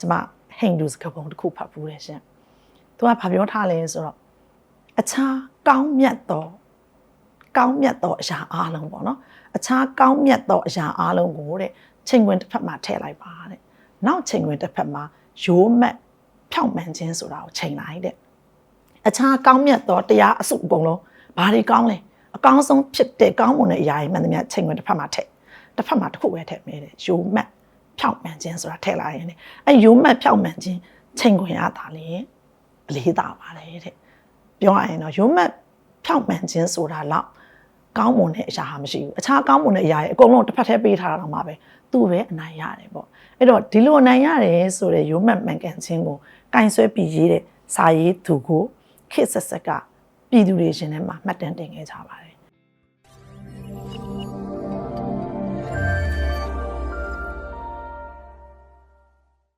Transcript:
ကျမဟိန္ဒူစကားပုံတစ်ခုဖတ်ဘူးတယ်ရှင်သူကဘာပြောထားလဲဆိုတော့အခြားကောင်းမြတ်သောကောင်းမြတ်သောအရာအလုံးပေါ့နော်အခြားကောင်းမြတ်သောအရာအလုံးကိုတဲ့ချိန်ခွင်တစ်ဖက်မှာထည့်လိုက်ပါတဲ့နောက်ချိန်ခွင်တစ်ဖက်မှာရိုးမက်ဖြောင့်မှန်ခြင်းဆိုတာကိုချိန်လိုက်တဲ့အခြားကောင်းမြတ်သောတရားအစုအကုန်လုံးဘာတွေကောင်းလဲအကောင်းဆုံးဖြစ်တဲ့ကောင်းမွန်တဲ့အရာတွေမှန်သမျှချိန်ခွင်တစ်ဖက်မှာထည့်တစ်ဖက်မှာတစ်ခုပဲထည့်မယ်တဲ့ယိုမတ် ဖြောင့်မှန်ခြင်းဆိုတာထည့်လိုက်ရင်လေအဲယိုမတ်ဖြောင့်မှန်ခြင်းချိန်ခွင်ရတာလေအလေးသာပါတယ်တဲ့ပြောရရင်တော့ယိုမတ်ဖြောင့်မှန်ခြင်းဆိုတာတော့ကောင်းမွန်တဲ့အရာဟာမရှိဘူးအခြားကောင်းမွန်တဲ့အရာတွေအကုန်လုံးတစ်ဖက်တည်းပေးထားတာတော့မှပဲသူ့ပဲအနိုင်ရတယ်ပေါ့အဲ့တော့ဒီလိုအနိုင်ရတယ်ဆိုတဲ့ယိုမတ်မှန်ကန်ခြင်းကိုကင်ဆွဲပြီးရေးတဲ့စာရေးသူကိုခေတ်ဆက်ဆက်ကပြည်သူတွေရှင်ထဲမှာမှတ်တမ်းတင်ခဲ့ကြပါတယ်